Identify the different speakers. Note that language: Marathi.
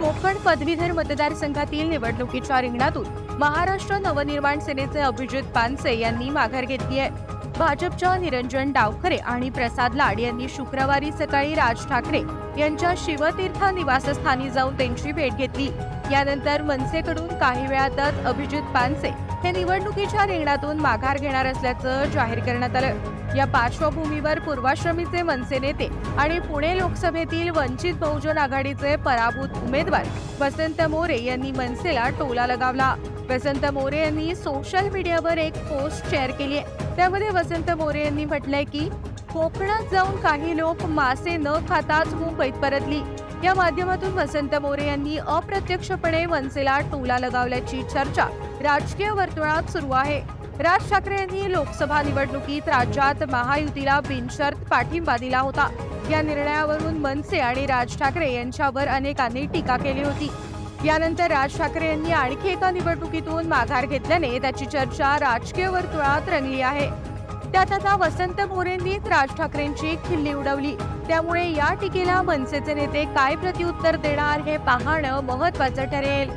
Speaker 1: कोकण पदवीधर मतदारसंघातील निवडणुकीच्या रिंगणातून महाराष्ट्र नवनिर्माण सेनेचे अभिजित पानसे यांनी माघार घेतली आहे. भाजपच्या निरंजन डावखरे आणि प्रसाद लाड यांनी शुक्रवारी सकाळी राज ठाकरे यांच्या शिवतीर्थ निवासस्थानी जाऊन त्यांची भेट घेतली. यानंतर मनसेकडून काही वेळातच अभिजित पानसे हे निवडणुकीच्या रिंगणातून माघार घेणार असल्याचं जाहीर करण्यात आलं. या पार्श्वभूमीवर पूर्वाश्रमीचे मनसे नेते आणि पुणे लोकसभेतील वंचित बहुजन आघाडीचे पराभूत उमेदवार वसंत मोरे यांनी मनसेला टोला लगावला. वसंत मोरे यांनी सोशल मीडियावर एक पोस्ट शेअर केली आहे. त्यामध्ये वसंत मोरे यांनी म्हटलंय की कोकणात जाऊन काही लोक मासे न खाताच मुंबईत परतली. या माध्यमातून वसंत मोरे यांनी अप्रत्यक्षपणे मनसेला टोला लगावल्याची चर्चा राजकीय वर्तुळात सुरू आहे. राज ठाकरे यांनी लोकसभा निवडणुकीत राज्यात महायुतीला बिनशर्त पाठिंबा दिला होता. या निर्णयावरून मनसे आणि राज ठाकरे यांच्यावर अनेकांनी टीका केली होती. यानंतर राज ठाकरे यांनी आणखी एका निवडणुकीतून माघार घेतल्याने त्याची चर्चा राजकीय वर्तुळात रंगली आहे. त्यात आता वसंत मोरेंनीच राज ठाकरेंची खिल्ली उडवली. त्यामुळे या टीकेला मनसेचे नेते काय प्रत्युत्तर देणार हे पाहणं महत्वाचं ठरेल.